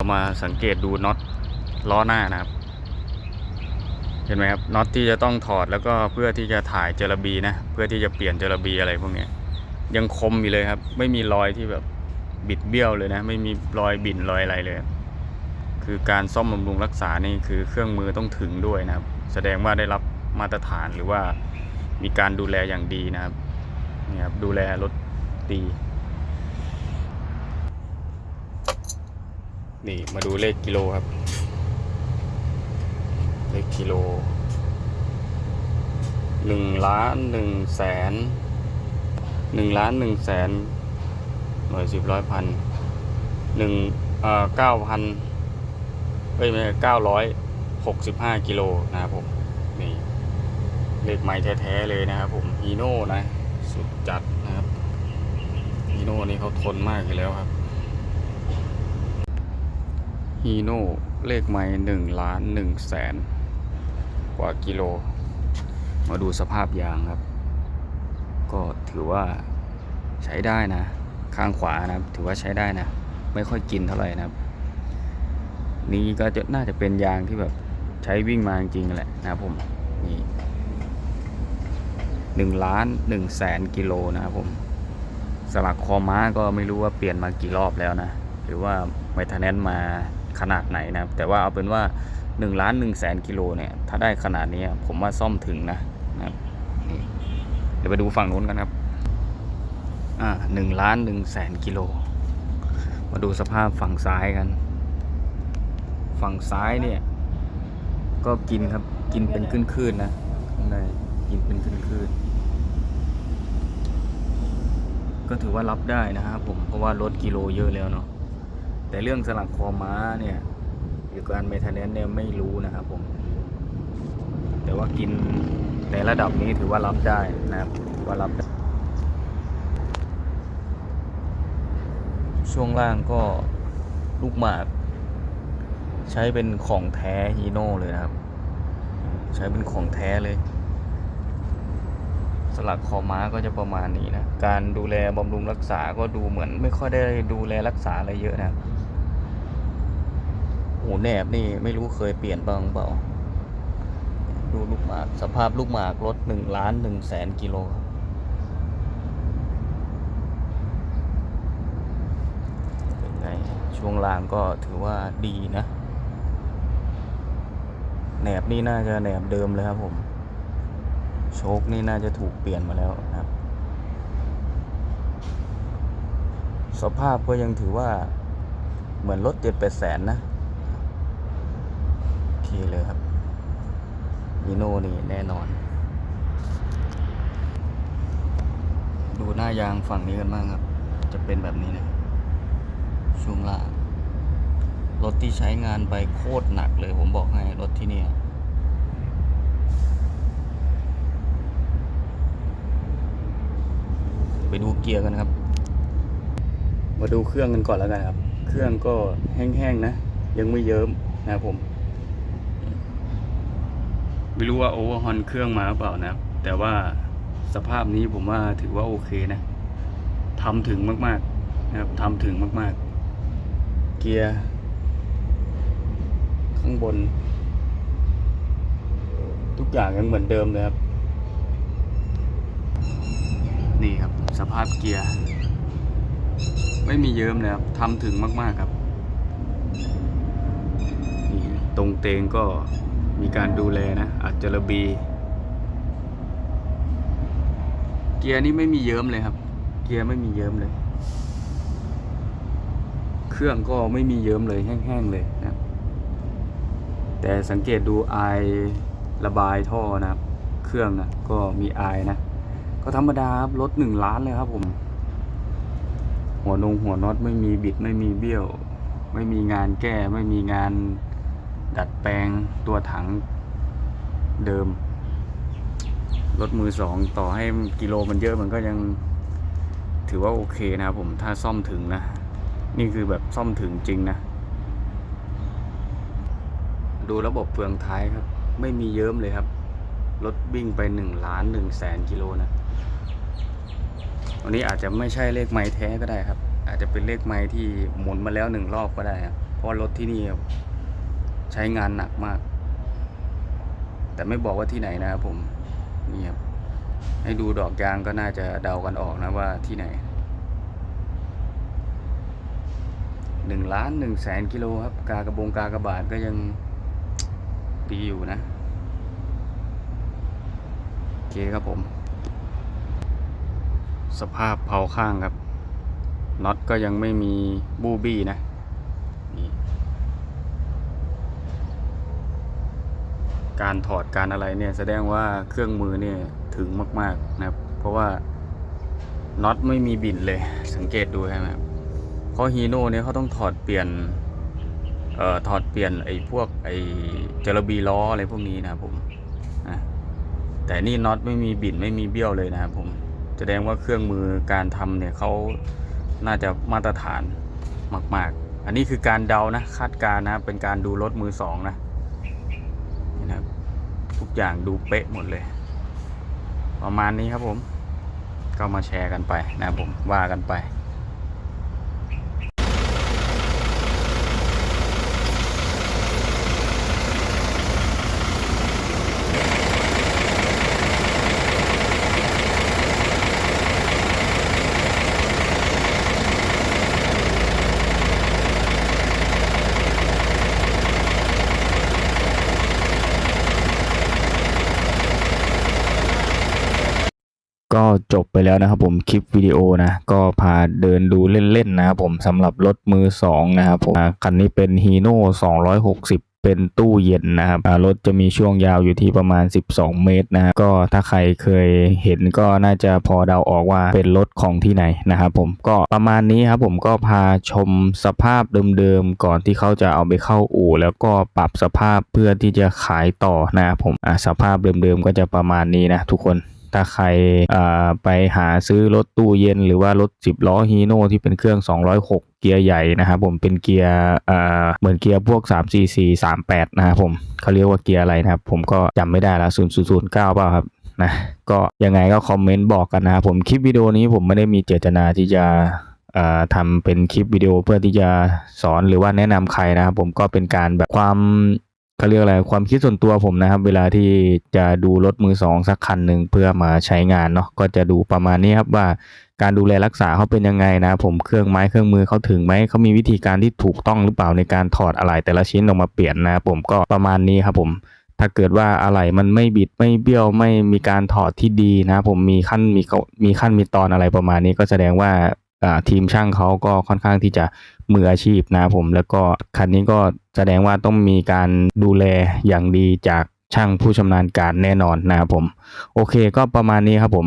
เรามาสังเกตดูน็อตล้อหน้านะครับ เห็นไหมครับน็อตที่จะต้องถอดแล้วก็เพื่อที่จะถ่ายเจลบีนะเพื่อที่จะเปลี่ยนเจลบีอะไรพวกนี้ยยังคมอยู่เลยครับ ไม่มีรอยที่แบบบิดเบี้ยวเลยนะ ไม่มีรอยบิ่นรอยอะไรเลย คือการซ่อมบำรุงรักษานี่คือเครื่องมือต้องถึงด้วยนะครับ แสดงว่าได้รับมาตรฐานหรือว่ามีการดูแลอย่างดีนะครับนี่ครับดูแลรถดี นี่มาดูเลขกิโลครับ เลขกิโลหนึ่งล้านหนึ่งแสนหนึ่งล้านหนึ่งแสนหน่วยสิบร้อยพันหนึ่งเก้าพันเอ้ยไม่เก้าร้อยหกสิบห้ากิโลนะครับผมนี่เลขไม้แท้ๆเลยนะครับผมฮีโน่นะ สุดจัดนะครับฮีโน่นี่เขาทนมากอยู่แล้วครับ ฮีโน่เลขไม้หนึ่งล้านหนึ่งแสนกว่ากิโล มาดูสภาพยางครับ ก็ถือว่าใช้ได้นะ ข้างขวานะครับถือว่าใช้ได้นะ ไม่ค่อยกินเท่าไหร่นะครับ นี้ก็จะน่าจะเป็นยางที่แบบใช้วิ่งมาจริงๆแหละนะผมนี่หนึ่งล้านหนึ่งแสนกิโลนะครับผมสลักคอม้าก็ไม่รู้ว่าเปลี่ยนมากี่รอบแล้วนะ หรือว่าไมทแนนมา ขนาดไหนนะครับแต่ว่าเอาเป็นว่า1ล้าน1แสนกิโลเนี่ยถ้าได้ขนาดนี้ผมว่าซ่อมถึงนะนะครับนี่เดี๋ยวไปดูฝั่งนู้นกันครับอ่าหนึ่งล้านหนึ่งแสนกิโล มาดูสภาพฝั่งซ้ายกัน ฝั่งซ้ายเนี่ย ก็กินครับกินเป็นคลื่นๆนะข้างในกินเป็นคลื่นๆก็ถือว่ารับได้นะครับผมเพราะว่าลดกิโลเยอะแล้วเนาะ แต่เรื่องสลักคอม้าเนี่ยหรือการเมทเนนเนี่ยไม่รู้นะครับผม แต่ว่ากินในระดับนี้ถือว่ารับได้นะครับว่ารับได้ช่วงล่างก็ลูกหมาก ใช้เป็นของแท้ฮีโน่เลยนะครับ ใช้เป็นของแท้เลย สลักคอม้าก็จะประมาณนี้นะ การดูแลบำรุงรักษาก็ดูเหมือนไม่ค่อยได้ดูแลรักษาอะไรเยอะนะ ครับโอ้แหนบนี่ไม่รู้เคยเปลี่ยนบ้างเปล่า ดูลูกหมาก สภาพลูกหมากรถหนึ่งล้านหนึ่งแสนกิโลครับเป็นไง ช่วงล่างก็ถือว่าดีนะ แหนบนี่น่าจะแหนบเดิมเลยครับผม โชคนี่น่าจะถูกเปลี่ยนมาแล้วนะครับ สภาพก็ยังถือว่าเหมือนรถเจ็ดแปดแสนนะ โอเลยครับนีโน่นี่แน่นอน ดูหน้ายางฝั่งนี้กันบ้างครับ จะเป็นแบบนี้นะช่วงล่างรถที่ใช้งานไปโคตรหนักเลยผมบอกให้รถที่เนี่ยไปดูเกียร์กันครับ มาดูเครื่องกันก่อนแล้วกันครับ เครื่องก็แห้งๆนะ ยังไม่เยิ้มนะครับผม ไม่รู้ว่าโอเวอร์ฮอนเครื่องมาหรือเปล่านะแต่ว่าสภาพนี้ผมว่าถือว่าโอเคนะทำถึงมากๆนะครับทำถึงมาก ๆ เกียร์ข้างบน ทุกอย่างยังเหมือนเดิมเลยครับ นี่ครับสภาพเกียร์ ไม่มีเยิ้มเลยครับทำถึงมาก ๆ ครับ นี่ตรงเตงก็ มีการดูแลนะอาจจะระบี เกียร์นี่ไม่มีเยิ้มเลยครับ เกียร์ไม่มีเยิ้มเลย เครื่องก็ไม่มีเยิ้มเลยแห้งๆเลยนะแต่สังเกตดูไอระบายท่อนะครับ เครื่องนะก็มีไอนะ ก็ธรรมดาครับรถหนึ่งล้านเลยครับผม หัวนงหัวน็อตไม่มีบิดไม่มีเบี้ยว ไม่มีงานแก้ไม่มีงาน ดัดแปลงตัวถังเดิม รถมือสองต่อให้กิโลมันเยอะมันก็ยังถือว่าโอเคนะครับผมถ้าซ่อมถึงนะ นี่คือแบบซ่อมถึงจริงนะ ดูระบบเฟืองท้ายครับ ไม่มีเยิ้มเลยครับ รถวิ่งไปหนึ่งล้านหนึ่งแสนกิโลนะวันนี้อาจจะไม่ใช่เลขไม้แท้ก็ได้ครับ อาจจะเป็นเลขไม้ที่หมุนมาแล้วหนึ่งรอบก็ได้ครับเพราะรถที่นี่ ใช้งานหนักมาก แต่ไม่บอกว่าที่ไหนนะครับผมนี่ครับให้ดูดอกยางก็น่าจะเดากันออกนะว่าที่ไหนหนึ่งล้านหนึ่งแสนกิโลครับ กากระบงกากระบาดก็ยังดีอยู่นะ โอเคครับผม สภาพเผาข้างครับน็อตก็ยังไม่มีบูบี้นะ การถอดการอะไรเนี่ยแสดงว่าเครื่องมือเนี่ยถึงมากๆนะครับ เพราะว่าน็อตไม่มีบินเลยสังเกตดูใช่ไหมครับเพราะฮีโน่เนี่ยเขาต้องถอดเปลี่ยนเอ่อถอดเปลี่ยนไอ้พวกไอ้เจลบีล้ออะไรพวกนี้นะครับผมอะแต่นี่น็อตไม่มีบินไม่มีเบี้ยวเลยนะครับผมแสดงว่าเครื่องมือการทำเนี่ยเขาน่าจะมาตรฐานมาก ๆ อันนี้คือการเดานะคาดการณ์นะเป็นการดูรถมือสองนะ นะครับ ทุกอย่างดูเป๊ะหมดเลย ประมาณนี้ครับผม ก็มาแชร์กันไปนะครับผมว่ากันไป ก็จบไปแล้วนะครับผมคลิปวิดีโอนะก็พาเดินดูเล่นๆนะครับผมสำหรับรถมือสองนะครับผมคันนี้เป็นฮีโน่260เป็นตู้เย็นนะครับรถจะมีช่วงยาวอยู่ที่ประมาณ 12 เมตรนะรก็ถ้าใครเคยเห็นก็น่าจะพอเดาออกว่าเป็นรถของที่ไหนนะครับผมก็ประมาณนี้ครับผมก็พาชมสภาพเดิมๆก่อนที่เขาจะเอาไปเข้าอู่ แล้วก็ปรับสภาพเพื่อที่จะขายต่อนะครับผมสภาพเดิมๆก็จะประมาณนี้นะทุกคน ถ้าใครไปหาซื้อรถตู้เย็น หรือว่ารถ 10 ล้อฮีโน่ที่เป็นเครื่อง 206 เกียร์ใหญ่นะครับผมเป็นเกียร์เหมือนเกียร์พวก 344 38 นะครับผมเขาเรียกว่าเกียร์อะไรนะครับ ผมก็จำไม่ได้ละ0009เปล่าครับนะก็ยังไงก็คอมเมนต์บอกกันนะครับผมคลิปวิดีโอนี้ผมไม่ได้มีเจตนาที่จะอ่าทำเป็นคลิปวิดีโอเพื่อที่จะสอนหรือว่าแนะนำใครนะครับผมก็เป็นการแบบความ เขาเรียกอะไรความคิดส่วนตัวผมนะครับ เวลาที่จะดูรถมือสองสักคันหนึ่งเพื่อมาใช้งานเนาะก็จะดูประมาณนี้ครับว่าการดูแลรักษาเขาเป็นยังไงนะ ผมเครื่องไม้เครื่องมือเขาถึงไหมเขามีวิธีการที่ถูกต้องหรือเปล่าในการถอดอะไหล่แต่ละชิ้นออกมาเปลี่ยนนะ ผมก็ประมาณนี้ครับผมถ้าเกิดว่าอะไหล่มันไม่บิดไม่เบี้ยวไม่มีการถอดที่ดีนะ ผมมีขั้นมีมีขั้นมีตอนอะไรประมาณนี้ก็แสดงว่า ทีมช่างเขาก็ค่อนข้างที่จะมืออาชีพนะผม แล้วก็คันนี้ก็แสดงว่าต้องมีการดูแลอย่างดีจากช่างผู้ชำนาญการแน่นอนนะครับผม โอเคก็ประมาณนี้ครับผม